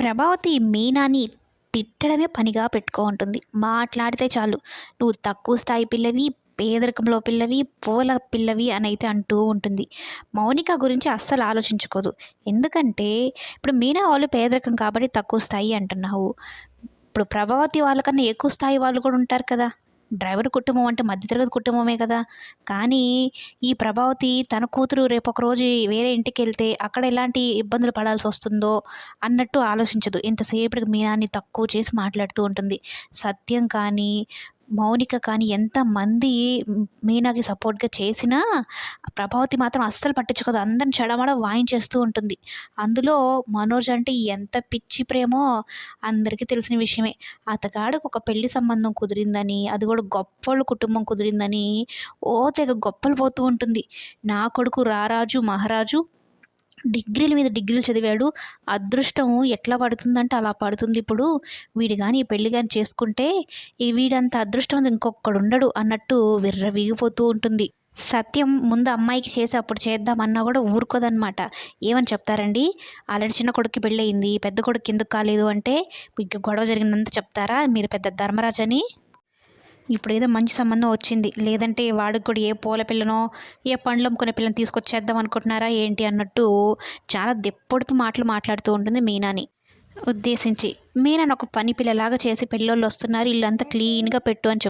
ప్రభావతి మీనాని తిట్టడమే పనిగా పెట్టుకో ఉంటుంది మాట్లాడితే చాలు. నువ్వు తక్కువ స్థాయి పిల్లవి పేదరికంలో పిల్లవి పూల పిల్లవి అని అయితే అంటూ ఉంటుంది. మౌనిక గురించి అస్సలు ఆలోచించుకోదు. ఎందుకంటే ఇప్పుడు మీనా వాళ్ళు పేదరికం కాబట్టి తక్కువ స్థాయి అంటున్నావు. ఇప్పుడు ప్రభావతి వాళ్ళకన్నా ఎక్కువ స్థాయి వాళ్ళు కూడా ఉంటారు కదా. డ్రైవర్ కుటుంబం అంటే మధ్యతరగతి కుటుంబమే కదా. కానీ ఈ ప్రభావతి తన కూతురు రేపు ఒక రోజు వేరే ఇంటికి వెళ్తే అక్కడ ఎలాంటి ఇబ్బందులు పడాల్సి వస్తుందో అన్నట్టు ఆలోచించదు. ఇంతసేపటికి మీనాన్ని తక్కువ చేసి మాట్లాడుతూ ఉంటుంది. సత్యం కానీ మౌనిక కానీ ఎంతమంది మీనాకి సపోర్ట్గా చేసినా ప్రభావతి మాత్రం అస్సలు పట్టించుకోదు. అందరిని చెడమడ వాయించేస్తూ ఉంటుంది. అందులో మనోజ్ అంటే ఎంత పిచ్చి ప్రేమో అందరికీ తెలిసిన విషయమే. అతగాడికి ఒక పెళ్ళి సంబంధం కుదిరిందని అది కూడా గొప్పలు కుటుంబం కుదిరిందని ఓ తెగ గొప్పలు పోతూ ఉంటుంది. నా కొడుకు రారాజు మహారాజు డిగ్రీల మీద డిగ్రీలు చదివాడు. అదృష్టం ఎట్లా పడుతుందంటే అలా పడుతుంది ఇప్పుడు. వీడు కానీ పెళ్ళి కానీ చేసుకుంటే ఈ వీడంత అదృష్టం ఇంకొకడు ఉండడు అన్నట్టు విర్రవీగిపోతూ ఉంటుంది. సత్యం ముందు అమ్మాయికి చేసి అప్పుడు చేద్దామన్నా కూడా ఊరుకోదనమాట ఏమని చెప్తారండి? ఆల్రెడీ చిన్న కొడుక్కి పెళ్ళయింది పెద్ద కొడుకు ఎందుకు కాలేదు అంటే మీకు గొడవ జరిగినంత చెప్తారా? మీరు పెద్ద ధర్మరాజు అని ఇప్పుడు ఏదో మంచి సంబంధం వచ్చింది. లేదంటే వాడికి కూడా ఏ పూల పిల్లనో ఏ పండ్లు అమ్ముకునే పిల్లని తీసుకొచ్చేద్దాం అనుకుంటున్నారా ఏంటి అన్నట్టు చాలా దెప్పొడుపు మాటలు మాట్లాడుతూ ఉంటుంది మీనాని. ఉద్దేశించి మీనాని ఒక పని పిల్లలాగా చేసి పెళ్ళోళ్ళు వస్తున్నారు. ఇల్లంతా క్లీన్గా పెట్టు అని